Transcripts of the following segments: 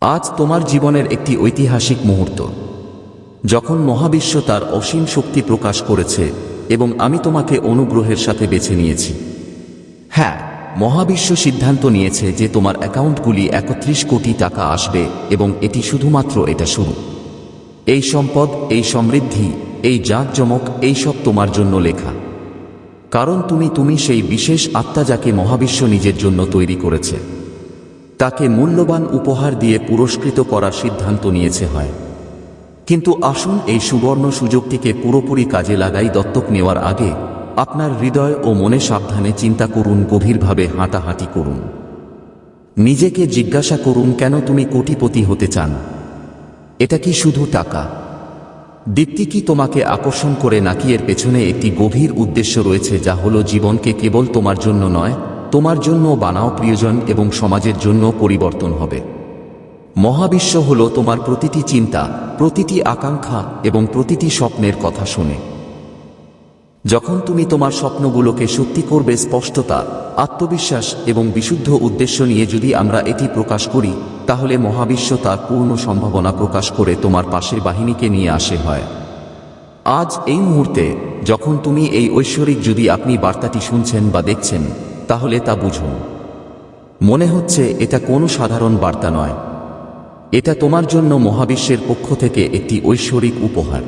আজ তোমার জীবনের একটি ঐতিহাসিক মুহূর্ত। যখন মহাবিশ্ব তার অসীম শক্তি প্রকাশ করেছে এবং আমি তোমাকে অনুগ্রহের সাথে বেছে নিয়েছি। হ্যাঁ মহাবিশ্ব সিদ্ধান্ত নিয়েছে যে তোমার অ্যাকাউন্টগুলি একত্রিশ কোটি টাকা আসবে এবং এটি শুধুমাত্র এটা শুরু। এই সম্পদ, এই সমৃদ্ধি, এই জাঁকজমক এইসব তোমার জন্য লেখা। কারণ তুমি তুমি সেই বিশেষ আত্মা যাকে মহাবিশ্ব নিজের জন্য তৈরি করেছে। তাকে মূল্যবান উপহার দিয়ে পুরস্কৃত করার সিদ্ধান্ত নিয়েছে হয়। কিন্তু আসুন এই সুবর্ণ সুযোগটিকে পুরোপুরি কাজে লাগাই দত্তক নেওয়ার আগে আপনার হৃদয় ও মনে সাবধানে চিন্তা করুন, গভীরভাবে হাঁটাহাঁটি করুন। নিজেকে জিজ্ঞাসা করুন, কেন তুমি কোটিপতি হতে চান? এটা কি শুধু টাকা? দীপ্তি কি তোমাকে আকর্ষণ করে নাকি এর পেছনে একটি গভীর উদ্দেশ্য রয়েছে যা হলো জীবনকে কেবল তোমার জন্য নয় তোমার জন্য বানাও প্রিয়জন এবং সমাজের জন্য পরিবর্তন হবে। মহাবিশ্ব হলো তোমার প্রতিটি চিন্তা, প্রতিটি আকাঙ্ক্ষা এবং প্রতিটি স্বপ্নের কথা শুনে। যখন তুমি তোমার স্বপ্নগুলোকে সত্যি করবে স্পষ্টতা, আত্মবিশ্বাস এবং বিশুদ্ধ উদ্দেশ্য নিয়ে যদি আমরা এটি প্রকাশ করি, তাহলে মহাবিশ্ব তার পূর্ণ সম্ভাবনা প্রকাশ করে তোমার পাশের বাহিনীকে নিয়ে আসে হয়। আজ এই মুহূর্তে, যখন তুমি এই ঐশ্বরিক যদি আপনি বার্তাটি শুনছেন বা দেখছেন তাহলে তা বুঝুন মনে হচ্ছে এটা কোনো সাধারণ বার্তা নয়। এটা তোমার জন্য মহাবিশ্বের পক্ষ থেকে একটি ঐশ্বরিক উপহার।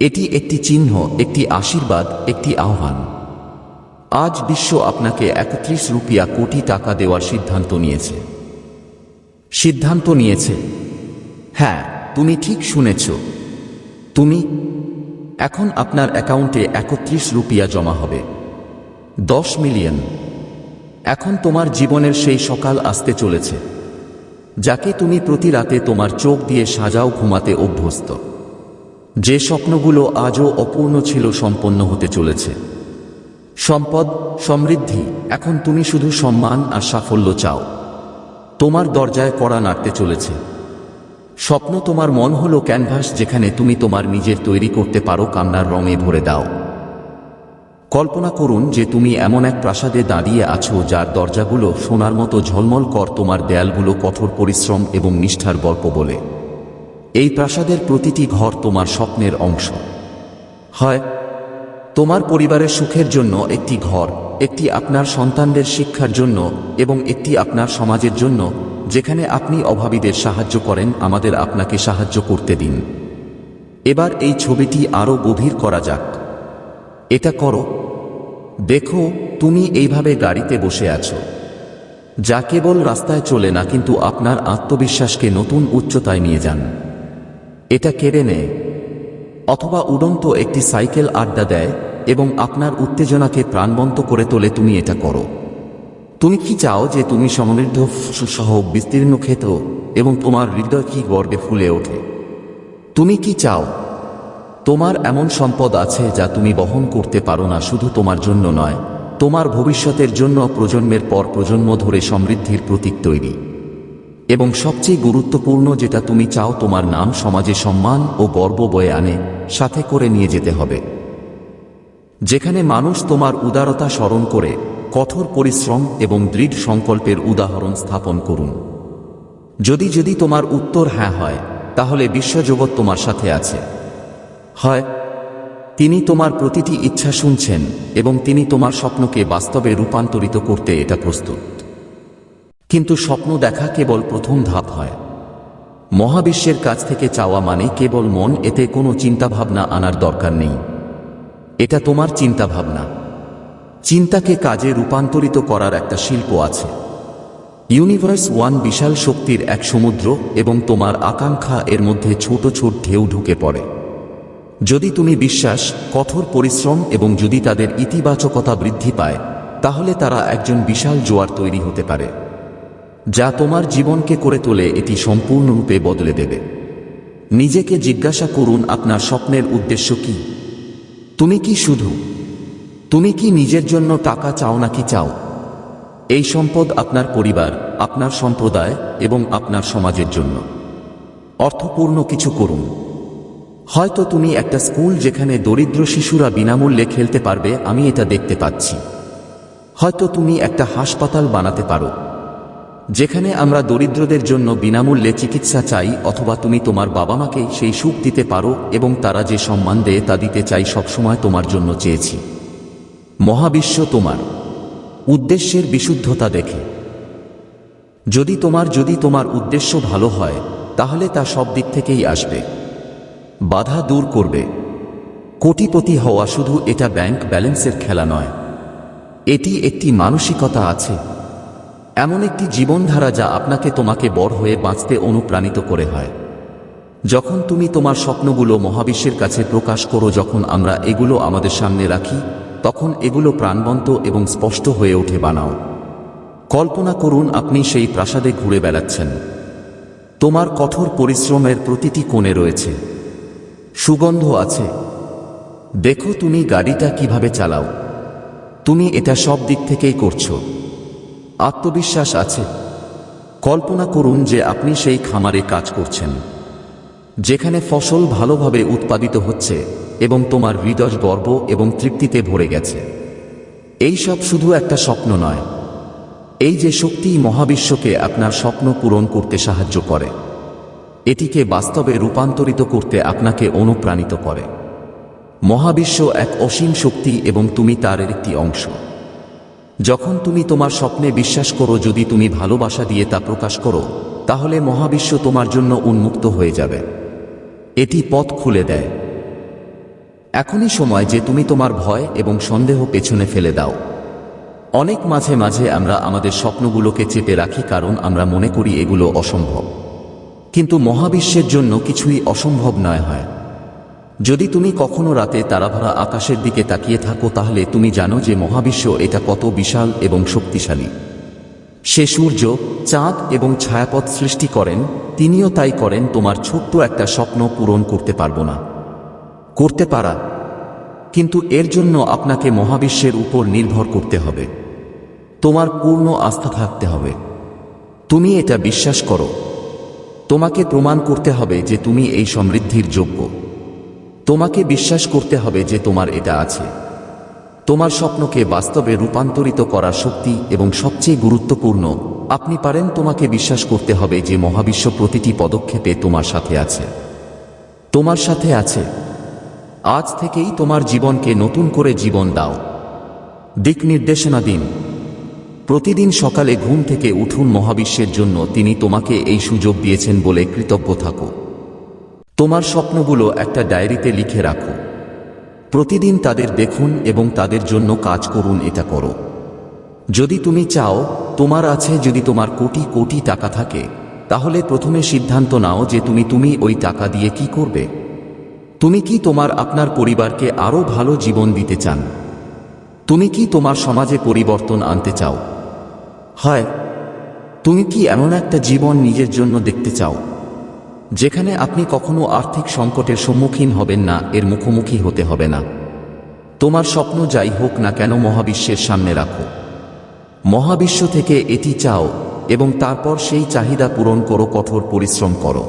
এটি একটি চিহ্ন, একটি আশীর্বাদ, একটি আহ্বান। আজ বিশ্ব আপনাকে একত্রিশ রুপিয়া কোটি টাকা দেওয়ার সিদ্ধান্ত নিয়েছে। সিদ্ধান্ত নিয়েছে। হ্যাঁ তুমি ঠিক শুনেছ। তুমি, এখন আপনার অ্যাকাউন্টে একত্রিশ রুপিয়া জমা হবে। দশ মিলিয়ন। এখন তোমার জীবনের সেই সকাল আসতে চলেছে, যাকে তুমি প্রতি রাতে তোমার চোখ দিয়ে সাজাও ঘুমাতে অভ্যস্ত। যে স্বপ্নগুলো আজও অপূর্ণ ছিল সম্পন্ন হতে চলেছে। সম্পদ, সমৃদ্ধি, এখন তুমি শুধু সম্মান আর সাফল্য চাও। তোমার দরজায় কড়া নাড়তে চলেছে। স্বপ্ন তোমার মন হলো ক্যানভাস যেখানে তুমি তোমার নিজের তৈরি করতে পারো কান্নার রঙে ভরে দাও। কল্পনা করুন যে তুমি এমন এক প্রাসাদে দাঁড়িয়ে আছো যার দরজাগুলো সোনার মতো ঝলমল কর তোমার দেয়ালগুলো কঠোর পরিশ্রম এবং নিষ্ঠার গল্প বলে। এই প্রাসাদের প্রতিটি ঘর তোমার স্বপ্নের অংশ। হয়, তোমার পরিবারের সুখের জন্য একটি ঘর, একটি আপনার সন্তানদের শিক্ষার জন্য এবং একটি আপনার সমাজের জন্য, যেখানে আপনি অভাবীদের সাহায্য করেন, আমাদের আপনাকে সাহায্য করতে দিন। এবার এই ছবিটি আরও গভীর করা যাক। এটা করো। দেখো, তুমি এইভাবে গাড়িতে বসে আছো। যা কেবল রাস্তায় চলে না, কিন্তু আপনার আত্মবিশ্বাসকে নতুন উচ্চতায় নিয়ে যান। এটা কেড়ে নেয়। অথবা উড়ন্ত একটি সাইকেল আড্ডা দেয় এবং আপনার উত্তেজনাকে প্রাণবন্ত করে তোলে, তুমি এটা করো। তুমি কি চাও যে তুমি সমৃদ্ধ সহ বিস্তীর্ণ ক্ষেত এবং তোমার হৃদয় কি গর্বে ফুলে ওঠে? তুমি কি চাও তোমার এমন সম্পদ আছে যা তুমি বহন করতে পারো না, শুধু তোমার জন্য নয়, তোমার ভবিষ্যতের জন্য প্রজন্মের পর প্রজন্ম ধরে সমৃদ্ধির প্রতীক তৈরি। এবং সবচেয়ে গুরুত্বপূর্ণ যেটা তুমি চাও তোমার নাম সমাজে সম্মান ও গর্ব বয়ে আনে, সাথে করে নিয়ে যেতে হবে। যেখানে মানুষ তোমার উদারতা স্মরণ করে, কঠোর পরিশ্রম এবং দৃঢ় সংকল্পের উদাহরণ স্থাপন করুন। যদি যদি তোমার উত্তর হ্যাঁ হয়, তাহলে বিশ্বজগৎ তোমার সাথে আছে। হয়, তিনি তোমার প্রতিটি ইচ্ছা শুনছেন এবং তিনি তোমার স্বপ্নকে বাস্তবে রূপান্তরিত করতে এটা প্রস্তুত। কিন্তু স্বপ্ন দেখা কেবল প্রথম ধাপ হয়। মহাবিশ্বের কাছ থেকে চাওয়া মানে কেবল মন, এতে কোনো চিন্তাভাবনা আনার দরকার নেই। এটা তোমার চিন্তাভাবনা। চিন্তাকে কাজে রূপান্তরিত করার একটা শিল্প আছে। ইউনিভার্স ওয়ান বিশাল শক্তির এক সমুদ্র এবং তোমার আকাঙ্ক্ষা এর মধ্যে ছোট ছোট ঢেউ ঢুকে পড়ে। যদি তুমি বিশ্বাস, কঠোর পরিশ্রম এবং যদি তাদের ইতিবাচকতা বৃদ্ধি পায়, তাহলে তারা একজন বিশাল জোয়ার তৈরি হতে পারে, যা তোমার জীবনকে করে তোলে এটি সম্পূর্ণরূপে বদলে দেবে। নিজেকে জিজ্ঞাসা করুন, আপনার স্বপ্নের উদ্দেশ্য কি? তুমি কি শুধু? তুমি কি নিজের জন্য টাকা চাও নাকি চাও? এই সম্পদ আপনার পরিবার, আপনার সম্প্রদায় এবং আপনার সমাজের জন্য। অর্থপূর্ণ কিছু করুন। হয়তো তুমি একটা স্কুল যেখানে দরিদ্র শিশুরা বিনামূল্যে খেলতে পারবে, আমি এটা দেখতে পাচ্ছি। হয়তো তুমি একটা হাসপাতাল বানাতে পারো, যেখানে আমরা দরিদ্রদের জন্য বিনামূল্যে চিকিৎসা চাই, অথবা তুমি তোমার বাবা মাকে সেই সুখ দিতে পারো এবং তারা যে সম্মান দেয় তা দিতে চাই সবসময় তোমার জন্য চেয়েছি। মহাবিশ্ব তোমার, উদ্দেশ্যের বিশুদ্ধতা দেখে। যদি তোমার যদি তোমার উদ্দেশ্য ভালো হয়, তাহলে তা সব দিক থেকেই আসবে। বাধা দূর করবে। কোটিপতি হওয়া শুধু এটা ব্যাংক ব্যালেন্সের খেলা নয়। এটি একটি মানসিকতা আছে। এমন একটি জীবনধারা যা আপনাকে তোমাকে বড় হয়ে বাঁচতে অনুপ্রাণিত করে হয়। যখন তুমি তোমার স্বপ্নগুলো মহাবিশ্বের কাছে প্রকাশ করো, যখন আমরা এগুলো আমাদের সামনে রাখি, তখন এগুলো প্রাণবন্ত এবং স্পষ্ট হয়ে ওঠে বানাও। কল্পনা করুন, আপনি সেই প্রাসাদে ঘুরে বেড়াচ্ছেন। তোমার কঠোর পরিশ্রমের প্রতিটি কোণে রয়েছে। সুগন্ধ আছে। দেখো তুমি গাড়িটা কীভাবে চালাও। তুমি এটা সব দিক থেকেই করছ। আত্মবিশ্বাস আছে। কল্পনা করুন যে আপনি সেই খামারে কাজ করছেন, যেখানে ফসল ভালোভাবে উৎপাদিত হচ্ছে এবং তোমার হৃদয় গর্ব এবং তৃপ্তিতে ভরে গেছে। এই সব শুধু একটা স্বপ্ন নয়। এই যে শক্তি মহাবিশ্বকে আপনার স্বপ্ন পূরণ করতে সাহায্য করে। এটিকে বাস্তবে রূপান্তরিত করতে আপনাকে অনুপ্রাণিত করে। মহাবিশ্ব এক অসীম শক্তি এবং তুমি তার একটি অংশ। যখন তুমি তোমার স্বপ্নে বিশ্বাস করো, যদি তুমি ভালোবাসা দিয়ে তা প্রকাশ করো, তাহলে মহাবিশ্ব তোমার জন্য উন্মুক্ত হয়ে যাবে। এটি পথ খুলে দেয়। এখনই সময় যে তুমি তোমার ভয় এবং সন্দেহ পেছনে ফেলে দাও। অনেক মাঝে মাঝে আমরা আমাদের স্বপ্নগুলোকে চেপে রাখি, কারণ আমরা মনে করি এগুলো অসম্ভব। কিন্তু মহাবিশ্বের জন্য কিছুই অসম্ভব নয় হয়। যদি তুমি কখনো রাতে তারাভরা আকাশের দিকে তাকিয়ে থাকো, তাহলে তুমি জানো যে মহাবিশ্ব এটা কত বিশাল এবং শক্তিশালী। সে সূর্য, চাঁদ এবং ছায়াপথ সৃষ্টি করেন, তিনিও তাই করেন, তোমার ছোট্ট একটা স্বপ্ন পূরণ করতে পারব না। করতে পারা। কিন্তু এর জন্য আপনাকে মহাবিশ্বের উপর নির্ভর করতে হবে। তোমার পূর্ণ আস্থা থাকতে হবে। তুমি এটা বিশ্বাস করো। তোমাকে প্রমাণ করতে হবে যে তুমি এই সমৃদ্ধির যোগ্য। তোমাকে বিশ্বাস করতে হবে যে তোমার এটা আছে। তোমার স্বপ্নকে বাস্তবে রূপান্তরিত করার শক্তি এবং সবচেয়ে গুরুত্বপূর্ণ, আপনি পারেন তোমাকে বিশ্বাস করতে হবে যে মহাবিশ্ব প্রতিটি পদক্ষেপে তোমার সাথে আছে। তোমার সাথে আছে। আজ থেকেই তোমার জীবনকে নতুন করে জীবন দাও। দিক নির্দেশনা দিন। প্রতিদিন সকালে ঘুম থেকে উঠুন মহাবিশ্বের জন্য তিনি তোমাকে এই সুযোগ দিয়েছেন বলে কৃতজ্ঞ থাকো। তোমার স্বপ্নগুলো একটা ডায়েরিতে লিখে রাখো। প্রতিদিন তাদের দেখুন এবং তাদের জন্য কাজ করুন এটা করো। যদি তুমি চাও তোমার আছে যদি তোমার কোটি কোটি টাকা থাকে, তাহলে প্রথমে সিদ্ধান্ত নাও যে তুমি তুমি ওই টাকা দিয়ে কি করবে। তুমি কি তোমার আপনার পরিবারকে আরও ভালো জীবন দিতে চান? তুমি কি তোমার সমাজে পরিবর্তন আনতে চাও? হয়। তুমি কি এমন একটা জীবন নিজের জন্য দেখতে চাও, যেখানে আপনি কখনো আর্থিক সংকটের সম্মুখীন হবেন না, এর মুখোমুখি হতে হবে না? তোমার স্বপ্ন যাই হোক না কেন মহাবিশ্বের সামনে রাখো। মহাবিশ্ব থেকে এটি চাও এবং তারপর সেই চাহিদা পূরণ করো, কঠোর পরিশ্রম করো।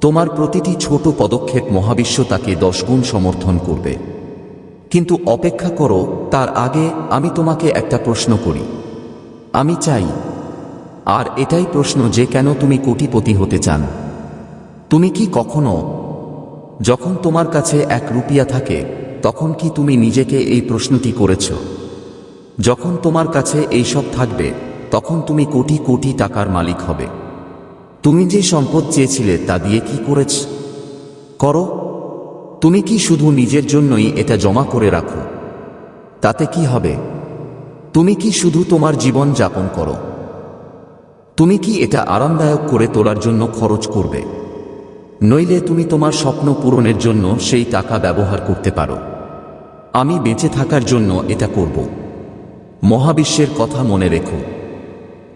তোমার প্রতিটি ছোট পদক্ষেপ মহাবিশ্ব তাকে দশগুণ সমর্থন করবে। কিন্তু অপেক্ষা করো, তার আগে আমি তোমাকে একটা প্রশ্ন করি। আমি চাই। আর এটাই প্রশ্ন যে কেন তুমি কোটিপতি হতে চান? তুমি কি কখনো যখন তোমার কাছে এক রুপিয়া থাকে, তখন কি তুমি নিজেকে এই প্রশ্নটি করেছ? যখন তোমার কাছে এই সব থাকবে, তখন তুমি কোটি কোটি টাকার মালিক হবে। তুমি যে সম্পদ চেয়েছিলে তা দিয়ে কি করেছ? করো। তুমি কি শুধু নিজের জন্যই এটা জমা করে রাখো? তাতে কি হবে? তুমি কি শুধু তোমার জীবন যাপন করো? তুমি কি এটা আরামদায়ক করে তোলার জন্য খরচ করবে? নইলে তুমি তোমার স্বপ্ন পূরণের জন্য সেই টাকা ব্যবহার করতে পারো। আমি বেঁচে থাকার জন্য এটা করব। মহাবিশ্বের কথা মনে রেখো।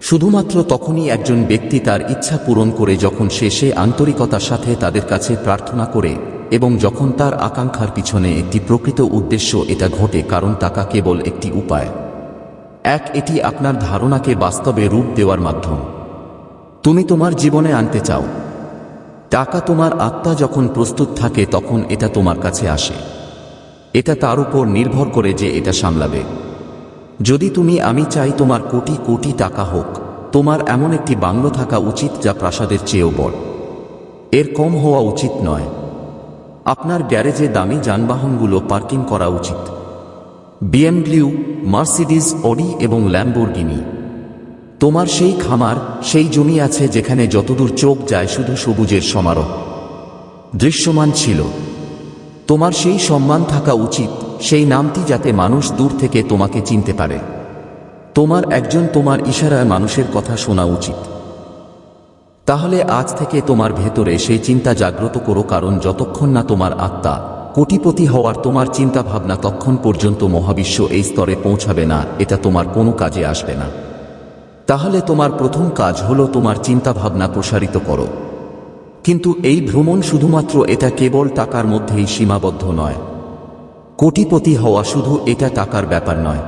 শুধুমাত্র তখনই একজন ব্যক্তি তার ইচ্ছা পূরণ করে যখন সে সে আন্তরিকতার সাথে তাদের কাছে প্রার্থনা করে এবং যখন তার আকাঙ্ক্ষার পিছনে একটি প্রকৃত উদ্দেশ্য এটা ঘটে কারণ টাকা কেবল একটি উপায়। এক এটি আপনার ধারণাকে বাস্তবে রূপ দেওয়ার মাধ্যম। তুমি তোমার জীবনে আনতে চাও। টাকা তোমার আত্মা যখন প্রস্তুত থাকে, তখন এটা তোমার কাছে আসে। এটা তার উপর নির্ভর করে যে এটা সামলাবে। যদি তুমি, আমি চাই তোমার কোটি কোটি টাকা হোক, তোমার এমন একটি বাংলো থাকা উচিত যা প্রাসাদের চেয়েও বড়। এর কম হওয়া উচিত নয়। আপনার গ্যারেজে দামি যানবাহনগুলো পার্কিং করা উচিত। বিএমডব্লিউ মার্সিডিজ অডি এবং ল্যাম্বোর্গিনি তোমার সেই খামার, সেই জমি আছে যেখানে যতদূর চোখ যায় শুধু সবুজের সমারোহ। দৃশ্যমান ছিল। তোমার সেই সম্মান থাকা উচিত, সেই নামটি যাতে মানুষ দূর থেকে তোমাকে চিনতে পারে। তোমার একজন তোমার ইশারায় মানুষের কথা শোনা উচিত। তাহলে আজ থেকে তোমার ভেতরে সেই চিন্তা জাগ্রত করো কারণ যতক্ষণ না তোমার আত্মা কোটিপতি হওয়ার তোমার চিন্তা ভাবনা তখন পর্যন্ত মহাবিশ্ব এই স্তরে পৌঁছাবে না, এটা তোমার কোনো কাজে আসবে না। তাহলে তোমার প্রথম কাজ হলো তোমার চিন্তা ভাবনা প্রসারিত করো। কিন্তু এই ভ্রমণ শুধুমাত্র এটা কেবল টাকার মধ্যেই সীমাবদ্ধ নয়। কোটিপতি হওয়া শুধু এটা টাকার ব্যাপার নয়।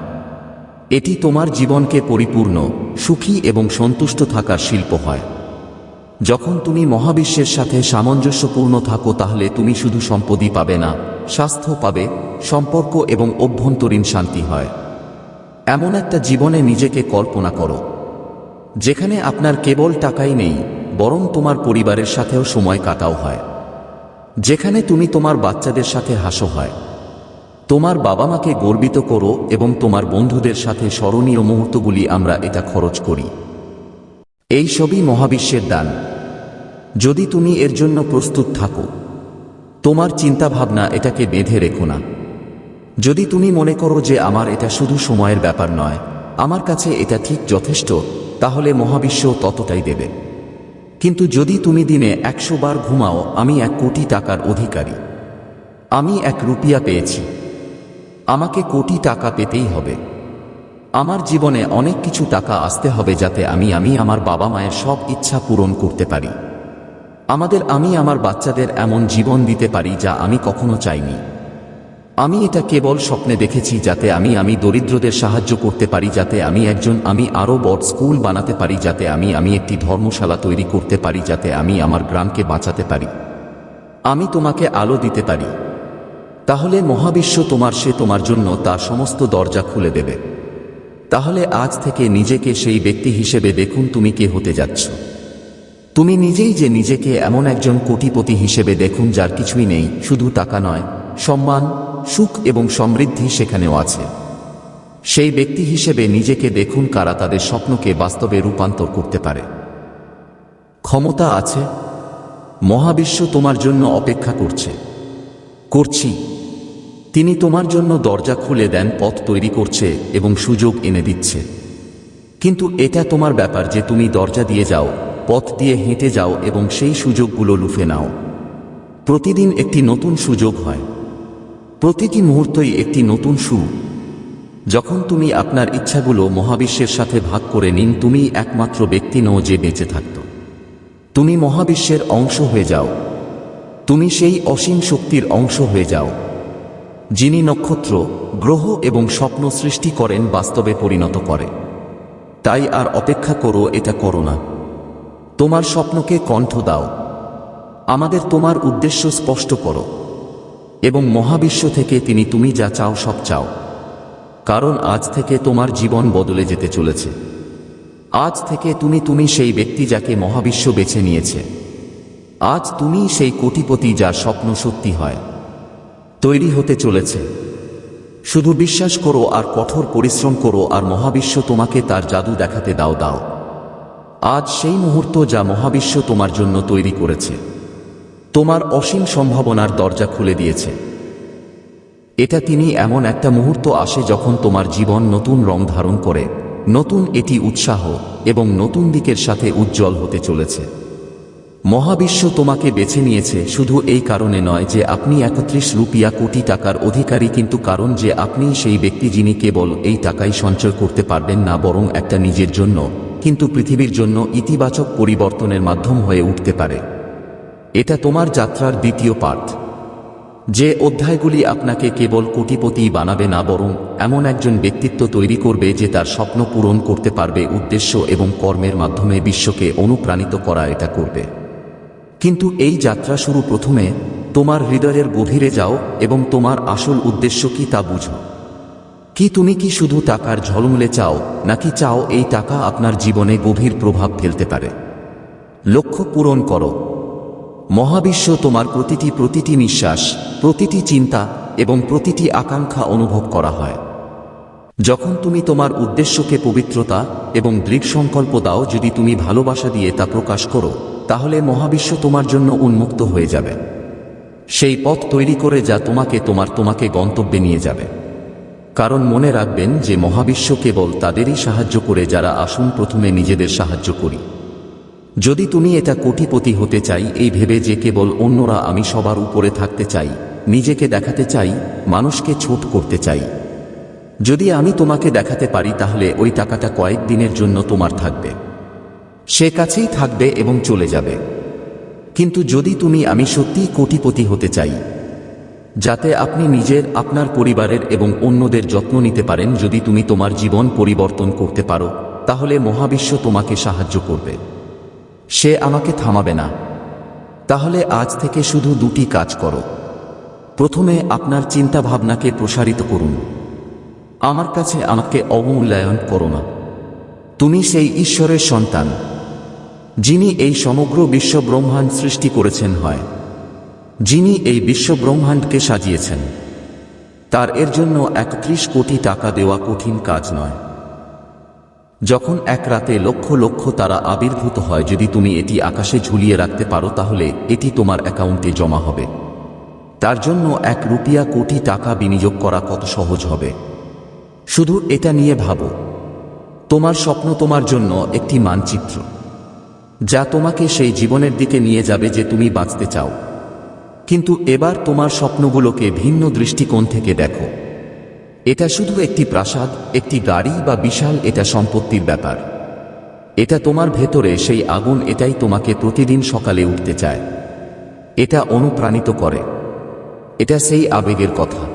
এটি তোমার জীবনকে পরিপূর্ণ, সুখী এবং সন্তুষ্ট থাকার শিল্প হয়। যখন তুমি মহাবিশ্বের সাথে সামঞ্জস্যপূর্ণ থাকো, তাহলে তুমি শুধু সম্পদই পাবে না স্বাস্থ্য পাবে, সম্পর্ক এবং অভ্যন্তরীণ শান্তি হয়। এমন একটা জীবনে নিজেকে কল্পনা করো, যেখানে আপনার কেবল টাকাই নেই, বরং তোমার পরিবারের সাথেও সময় কাটাও হয়। যেখানে তুমি তোমার বাচ্চাদের সাথে হাসো হয়। তোমার বাবা মাকে গর্বিত করো এবং তোমার বন্ধুদের সাথে স্মরণীয় মুহূর্তগুলি আমরা এটা খরচ করি। এই সবই মহাবিশ্বের দান। যদি তুমি এর জন্য প্রস্তুত থাকো, তোমার চিন্তা ভাবনা এটাকে বেঁধে রেখো না। যদি তুমি মনে করো যে আমার এটা শুধু সময়ের ব্যাপার নয়, আমার কাছে এটা ঠিক যথেষ্ট, তাহলে মহাবিশ্ব ততটাই দেবে। কিন্তু যদি তুমি দিনে একশো বার ঘুমাও, আমি এক কোটি টাকার অধিকারী। আমি এক রুপিয়া পেয়েছি। আমাকে কোটি টাকা পেতেই হবে। আমার জীবনে অনেক কিছু টাকা আসতে হবে যাতে আমি আমি আমার বাবা মায়ের সব ইচ্ছা পূরণ করতে পারি। আমাদের আমি আমার বাচ্চাদের এমন জীবন দিতে পারি যা আমি কখনো চাইনি। আমি এটা কেবল স্বপ্নে দেখেছি যাতে আমি আমি দরিদ্রদের সাহায্য করতে পারি, যাতে আমি একজন, আমি আরও বড় স্কুল বানাতে পারি, যাতে আমি আমি একটি ধর্মশালা তৈরি করতে পারি, যাতে আমি আমার গ্রামকে বাঁচাতে পারি। আমি তোমাকে আলো দিতে পারি। তাহলে মহাবিশ্ব তোমার সে তোমার জন্য তার সমস্ত দরজা খুলে দেবে। তাহলে আজ থেকে নিজেকে সেই ব্যক্তি হিসেবে দেখুন তুমি কে হতে যাচ্ছ। তুমি নিজেই যে নিজেকে এমন একজন কোটিপতি হিসেবে দেখুন যার কিছুই নেই, শুধু টাকা নয়, সম্মান, সুখ এবং সমৃদ্ধি সেখানেও আছে। সেই ব্যক্তি হিসেবে নিজেকে দেখুন কারা তাদের স্বপ্নকে বাস্তবে রূপান্তর করতে পারে। ক্ষমতা আছে। মহাবিশ্ব তোমার জন্য অপেক্ষা করছে। করছি। তিনি তোমার জন্য দরজা খুলে দেন, পথ তৈরি করছে এবং সুযোগ এনে দিচ্ছে। কিন্তু এটা তোমার ব্যাপার যে তুমি দরজা দিয়ে যাও, পথ দিয়ে হেঁটে যাও এবং সেই সুযোগগুলো লুফে নাও। প্রতিদিন একটি নতুন সুযোগ হয়। প্রতিটি মুহূর্তই একটি নতুন সু। যখন তুমি আপনার ইচ্ছাগুলো মহাবিশ্বের সাথে ভাগ করে নিন, তুমি একমাত্র ব্যক্তি নও যে বেঁচে থাকত। তুমি মহাবিশ্বের অংশ হয়ে যাও। তুমি সেই অসীম শক্তির অংশ হয়ে যাও। যিনি নক্ষত্র, গ্রহ এবং স্বপ্ন সৃষ্টি করেন বাস্তবে পরিণত করে। তাই আর অপেক্ষা করো, এটা করো না। তোমার স্বপ্নকে কণ্ঠ দাও। আমাদের তোমার উদ্দেশ্য স্পষ্ট করো। এবং মহাবিশ্ব থেকে তিনি তুমি যা চাও সব চাও। কারণ আজ থেকে তোমার জীবন বদলে যেতে চলেছে। আজ থেকে তুমি তুমি সেই ব্যক্তি যাকে মহাবিশ্ব বেছে নিয়েছে। আজ তুমি সেই কোটিপতি যার স্বপ্ন সত্যি হয়। তৈরি হতে চলেছে। শুধু বিশ্বাস করো আর কঠোর পরিশ্রম করো আর মহাবিশ্ব তোমাকে তার জাদু দেখাতে দাও দাও। আজ সেই মুহূর্ত যা মহাবিশ্ব তোমার জন্য তৈরি করেছে। তোমার অসীম সম্ভাবনার দরজা খুলে দিয়েছে। এটা তিনি এমন একটা মুহূর্ত আসে যখন তোমার জীবন নতুন রং ধারণ করে, নতুন এটি উৎসাহ এবং নতুন দিকের সাথে উজ্জ্বল হতে চলেছে। মহাবিশ্ব তোমাকে বেছে নিয়েছে শুধু এই কারণে নয় যে আপনি একত্রিশ রুপিয়া কোটি টাকার অধিকারী, কিন্তু কারণ যে আপনি সেই ব্যক্তি যিনি কেবল এই টাকাই সঞ্চয় করতে পারবেন না, বরং একটা নিজের জন্য, কিন্তু পৃথিবীর জন্য ইতিবাচক পরিবর্তনের মাধ্যম হয়ে উঠতে পারে। এটা তোমার যাত্রার দ্বিতীয় পাঠ। যে অধ্যায়গুলি আপনাকে কেবল কোটিপতি বানাবে না, বরং এমন একজন ব্যক্তিত্ব তৈরি করবে যে তার স্বপ্ন পূরণ করতে পারবে উদ্দেশ্য এবং কর্মের মাধ্যমে বিশ্বকে অনুপ্রাণিত করা এটা করবে। কিন্তু এই যাত্রা শুরু প্রথমে, তোমার হৃদয়ের গভীরে যাও এবং তোমার আসল উদ্দেশ্য কি তা বুঝো। কি তুমি কি শুধু টাকার ঝলমলে চাও, নাকি চাও এই টাকা আপনার জীবনে গভীর প্রভাব ফেলতে পারে? লক্ষ্য পূরণ করো। মহাবিশ্ব তোমার প্রতিটি প্রতিটি নিঃশ্বাস, প্রতিটি চিন্তা এবং প্রতিটি আকাঙ্ক্ষা অনুভব করা হয়। যখন তুমি তোমার উদ্দেশ্যকে পবিত্রতা এবং দৃঢ় সংকল্প দাও যদি তুমি ভালোবাসা দিয়ে তা প্রকাশ করো তাহলে মহাবিশ্ব তোমার জন্য উন্মুক্ত হয়ে যাবে। সেই পথ তৈরি করে যা তোমাকে তোমার তোমাকে গন্তব্যে নিয়ে যাবে। কারণ মনে রাখবেন যে মহাবিশ্ব কেবল তাদেরই সাহায্য করে যারা আসুন প্রথমে নিজেদের সাহায্য করি। যদি তুমি এটা কোটিপতি হতে চাই, এই ভেবে যে কেবল অন্যরা আমি সবার উপরে থাকতে চাই, নিজেকে দেখাতে চাই, মানুষকে ছোট করতে চাই। যদি আমি তোমাকে দেখাতে পারি, তাহলে ওই টাকাটা কয়েক দিনের জন্য তোমার থাকবে। সে কাছেই থাকবে এবং চলে যাবে। কিন্তু যদি তুমি আমি সত্যিই কোটিপতি হতে চাই, যাতে আপনি নিজের, আপনার পরিবারের এবং অন্যদের যত্ন নিতে পারেন যদি তুমি তোমার জীবন পরিবর্তন করতে পারো, তাহলে মহাবিশ্ব তোমাকে সাহায্য করবে। সে আমাকে থামাবে না। তাহলে আজ থেকে শুধু দুটি কাজ করো। প্রথমে আপনার চিন্তা ভাবনাকে প্রসারিত করুন। আমার কাছে আমাকে অবমূল্যায়ন করো না। তুমি সেই ঈশ্বরের সন্তান। যিনি এই সমগ্র বিশ্ব ব্রহ্মাণ্ড সৃষ্টি করেছেন হয়। যিনি এই বিশ্ব ব্রহ্মাণ্ডকে সাজিয়েছেন। তার এর জন্য একত্রিশ কোটি টাকা দেওয়া কঠিন কাজ নয়। যখন এক রাতে লক্ষ লক্ষ তারা আবির্ভূত হয়, যদি তুমি এটি আকাশে ঝুলিয়ে রাখতে পারো, তাহলে এটি তোমার অ্যাকাউন্টে জমা হবে। তার জন্য এক রুপিয়া কোটি টাকা বিনিয়োগ করা কত সহজ হবে। শুধু এটা নিয়ে ভাবো। তোমার স্বপ্ন তোমার জন্য একটি মানচিত্র। যা তোমাকে সেই জীবনের দিকে নিয়ে যাবে যে তুমি বাঁচতে চাও। কিন্তু এবার তোমার স্বপ্নগুলোকে ভিন্ন দৃষ্টিকোণ থেকে দেখো। এটা শুধু একটি প্রাসাদ, একটি গাড়ি বা বিশাল এটা সম্পত্তির ব্যাপার। এটা তোমার ভেতরে সেই আগুন এটাই তোমাকে প্রতিদিন সকালে উঠতে চায়। এটা অনুপ্রাণিত করে। এটা সেই আবেগের কথা।